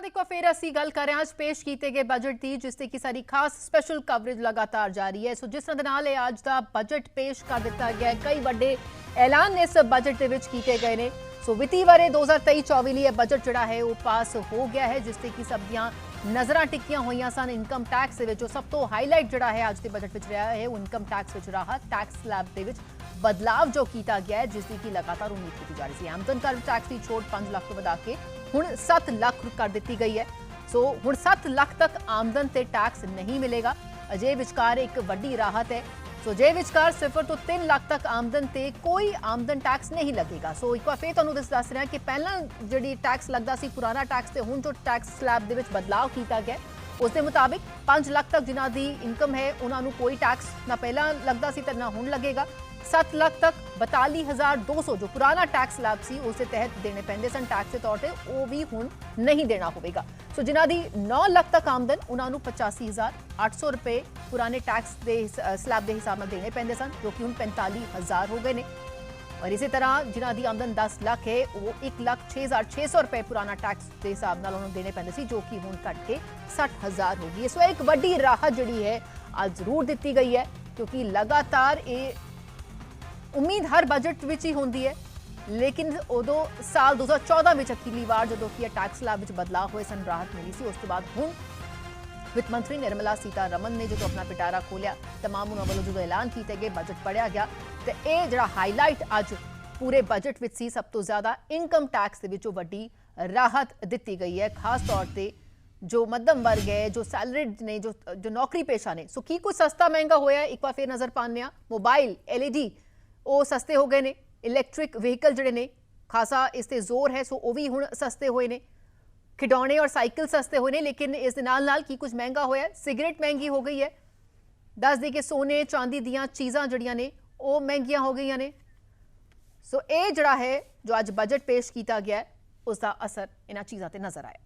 ਖਬਰਾਂ ਦੇਖੋ, ਫਿਰ ਅਸੀਂ ਗੱਲ ਕਰ ਰਹੇ ਹਾਂ ਅੱਜ ਪੇਸ਼ ਕੀਤੇ ਗਏ ਬਜਟ ਦੀ, ਜਿਸ ਤੇ ਕਿ ਸਾਡੀ ਖਾਸ ਸਪੈਸ਼ਲ ਕਵਰੇਜ ਲਗਾਤਾਰ ਜਾਰੀ ਹੈ। ਸੋ ਜਿਸ ਤਰ੍ਹਾਂ ਦੇ ਨਾਲ ਇਹ ਅੱਜ ਦਾ ਬਜਟ ਪੇਸ਼ ਕਰ ਦਿੱਤਾ ਗਿਆ ਹੈ, ਕਈ ਵੱਡੇ ਐਲਾਨ ਇਸ ਬਜਟ ਦੇ ਵਿੱਚ ਕੀਤੇ ਗਏ ਨੇ। ਸੋ ਵਿੱਤੀ ਵਰੇ 2023-24 ਲਈ ਇਹ ਬਜਟ ਜਿਹੜਾ ਹੈ ਉਹ ਪਾਸ ਹੋ ਗਿਆ ਹੈ, ਜਿਸ ਤੇ ਕਿ ਸਭ ਦੀਆਂ ਨਜ਼ਰਾਂ ਟਿੱਕੀਆਂ ਹੋਈਆਂ ਸਨ। ਇਨਕਮ ਟੈਕਸ ਦੇ ਵਿੱਚ ਉਹ ਸਭ ਤੋਂ ਹਾਈਲਾਈਟ ਜਿਹੜਾ ਹੈ ਅੱਜ ਦੇ ਬਜਟ ਵਿੱਚ ਰਿਹਾ ਹੈ, ਉਹ ਇਨਕਮ ਟੈਕਸ ਵਿੱਚ ਰਾਹਤ ਟੈਕਸ ਸਲੈਬ ਦੇ ਵਿੱਚ ਬਦਲਾਵ ਜੋ ਕੀਤਾ ਗਿਆ ਹੈ, ਜਿਸ ਦੀ ਕਿ ਲਗਾਤਾਰ ਉਮੀਦ ਕੀਤੀ ਜਾ ਰਹੀ ਸੀ। ਆਮਦਨ ਕਰ ਟੈਕਸ ਦੀ ਛੋਟ 5 ਲੱਖ ਤੋਂ ਵਧਾ ਕੇ ਹੁਣ 7 ਲੱਖ ਕਰ ਦਿੱਤੀ ਗਈ ਹੈ। ਸੋ ਹੁਣ 7 ਲੱਖ ਤੱਕ ਆਮਦਨ ਤੇ ਟੈਕਸ ਨਹੀਂ ਮਿਲੇਗਾ। ਅਜੇ ਵਿਚਕਾਰ ਇੱਕ ਵੱਡੀ ਰਾਹਤ ਹੈ। ਸੋ ਜੇ ਵਿਚਕਾਰ ਸਿਫਰ ਤੋਂ 3 ਲੱਖ ਤੱਕ ਆਮਦਨ ਤੇ ਕੋਈ ਆਮਦਨ ਟੈਕਸ ਨਹੀਂ ਲੱਗੇਗਾ। ਸੋ ਇੱਕ ਵਾਰ ਫੇਰ ਤੁਹਾਨੂੰ ਦੱਸ ਦੱਸ ਰਿਹਾ ਕਿ ਪਹਿਲਾਂ ਜਿਹੜੀ ਟੈਕਸ ਲੱਗਦਾ ਸੀ, ਪੁਰਾਣਾ ਟੈਕਸ ਤੇ ਹੁਣ ਜੋ ਟੈਕਸ ਸਲੈਬ ਦੇ ਵਿੱਚ ਬਦਲਾਅ ਕੀਤਾ ਗਿਆ ਉਸ ਦੇ ਮੁਤਾਬਿਕ 5 ਲੱਖ ਤੱਕ ਜਿਨ੍ਹਾਂ ਦੀ ਇਨਕਮ ਹੈ, ਉਹਨਾਂ ਨੂੰ ਕੋਈ ਟੈਕਸ ਨਾ ਪਹਿਲਾਂ ਲੱਗਦਾ ਸੀ ਤੇ ਨਾ ਹੁਣ ਲੱਗੇਗਾ। 7 ਲੱਖ ਤੱਕ 42200 ਜੋ ਪੁਰਾਣਾ ਟੈਕਸ ਸਲੈਬ ਸੀ, ਉਸ ਦੇ ਤਹਿਤ ਦੇਣੇ ਪੈਂਦੇ ਸਨ ਟੈਕਸ ਦੇ ਤੌਰ ਤੇ, ਉਹ ਵੀ ਹੁਣ ਨਹੀਂ ਦੇਣਾ ਹੋਵੇਗਾ। ਸੋ ਜਿਨ੍ਹਾਂ ਦੀ 9 ਲੱਖ ਤੱਕ ਆਮਦਨ, ਉਹਨਾਂ ਨੂੰ 85800 ਰੁਪਏ ਪੁਰਾਣੇ ਟੈਕਸ ਦੇ ਸਲੈਬ ਦੇ ਹਿਸਾਬ ਨਾਲ ਦੇਣੇ ਪੈਂਦੇ ਸਨ, ਜੋ ਕਿ ਹੁਣ 45000 ਹੋ ਗਏ ਨੇ। ਔਰ ਇਸੇ ਤਰ੍ਹਾਂ ਜਿਨ੍ਹਾਂ ਦੀ ਆਮਦਨ 10 ਲੱਖ ਹੈ ਉਹ 1,06,600 ਰੁਪਏ ਪੁਰਾਣਾ ਟੈਕਸ ਦੇ ਹਿਸਾਬ ਨਾਲ ਉਹਨਾਂ ਨੂੰ ਦੇਣੇ ਪੈਂਦੇ ਸੀ ਜੋ ਕਿ ਹੁਣ ਘਟ ਕੇ 60000 ਹੋ ਗਈ ਹੈ ਸੋ ਇਹ ਇੱਕ ਵੱਡੀ ਰਾਹਤ ਜਿਹੜੀ ਹੈ ਅੱਜ ਜ਼ਰੂਰ ਦਿੱਤੀ ਗਈ ਹੈ ਕਿਉਂਕਿ ਲਗਾਤਾਰ ਇਹ ਉਮੀਦ ਹਰ ਬਜਟ ਵਿੱਚ ਹੀ ਹੁੰਦੀ ਹੈ ਲੇਕਿਨ ਉਦੋਂ ਸਾਲ 2014 ਵਿੱਚ ਅਖੀਰਲੀ ਵਾਰ ਜਦੋਂ ਕਿ ਇਹ ਟੈਕਸ ਲਾਭ ਵਿੱਚ ਬਦਲਾਅ ਹੋਏ ਸਨ ਰਾਹਤ ਮਿਲੀ ਸੀ ਉਸ ਤੋਂ ਬਾਅਦ ਹੁਣ ਵਿੱਤ ਮੰਤਰੀ ਨਿਰਮਲਾ ਸੀਤਾਰਮਨ ਨੇ ਜਦੋਂ ਆਪਣਾ ਪਿਟਾਰਾ ਖੋਲਿਆ ਤਮਾਮ ਉਹਨਾਂ ਵੱਲੋਂ ਜਦੋਂ ਐਲਾਨ ਕੀਤੇ ਗਏ ਬਜਟ ਪੜਿਆ ਗਿਆ, ਤੇ ਇਹ ਜਿਹੜਾ ਹਾਈਲਾਈਟ ਅੱਜ ਪੂਰੇ ਬਜਟ ਵਿੱਚ ਸੀ, ਸਭ ਤੋਂ ਜ਼ਿਆਦਾ ਇਨਕਮ ਟੈਕਸ ਦੇ ਵਿੱਚੋਂ ਵੱਡੀ ਰਾਹਤ ਦਿੱਤੀ ਗਈ ਹੈ। ਖਾਸ ਤੌਰ ਤੇ ਜੋ ਮੱਧਮ ਵਰਗ ਹੈ, ਜੋ ਸੈਲਰੀਡ ਨੇ, ਜੋ ਜੋ ਨੌਕਰੀ ਪੇਸ਼ਾ ਨੇ। ਸੋ ਕੀ ਕੁਝ ਸਸਤਾ ਮਹਿੰਗਾ ਹੋਇਆ? ਇੱਕ ਵਾਰ ਫੇਰ ਨਜ਼ਰ ਪਾਉਂਦੇ ਹਾਂ। ਮੋਬਾਈਲ ਐਲਈਡੀ ਉਹ ਸਸਤੇ ਹੋ ਗਏ ਨੇ। ਇਲੈਕਟ੍ਰਿਕ ਵਹੀਕਲ ਜਿਹੜੇ ਨੇ, ਖਾਸਾ ਇਸ ਤੇ ਜ਼ੋਰ ਹੈ ਸੋ ਉਹ ਵੀ ਹੁਣ ਸਸਤੇ ਹੋਏ ਨੇ। ਖਿਡੌਣੇ ਔਰ ਸਾਈਕਲ ਸਸਤੇ ਹੋਏ ਨੇ ਲੇਕਿਨ ਇਸ ਦੇ ਨਾਲ ਨਾਲ ਕੀ ਕੁਝ ਮਹਿੰਗਾ ਹੋਇਆ? ਸਿਗਰਟ ਮਹਿੰਗੀ ਹੋ ਗਈ ਹੈ। ਦੱਸ ਦੇ ਕਿ ਸੋਨੇ ਚਾਂਦੀ ਦੀਆਂ ਚੀਜ਼ਾਂ ਜਿਹੜੀਆਂ ਨੇ ਉਹ ਮਹਿੰਗੀਆਂ ਹੋ ਗਈਆਂ ਨੇ। ਸੋ ਇਹ ਜਿਹੜਾ ਹੈ ਜੋ ਅੱਜ ਬਜਟ ਪੇਸ਼ ਕੀਤਾ ਗਿਆ ਹੈ, ਉਸ ਦਾ ਅਸਰ ਇਹਨਾਂ ਚੀਜ਼ਾਂ ਤੇ ਨਜ਼ਰ ਆਇਆ।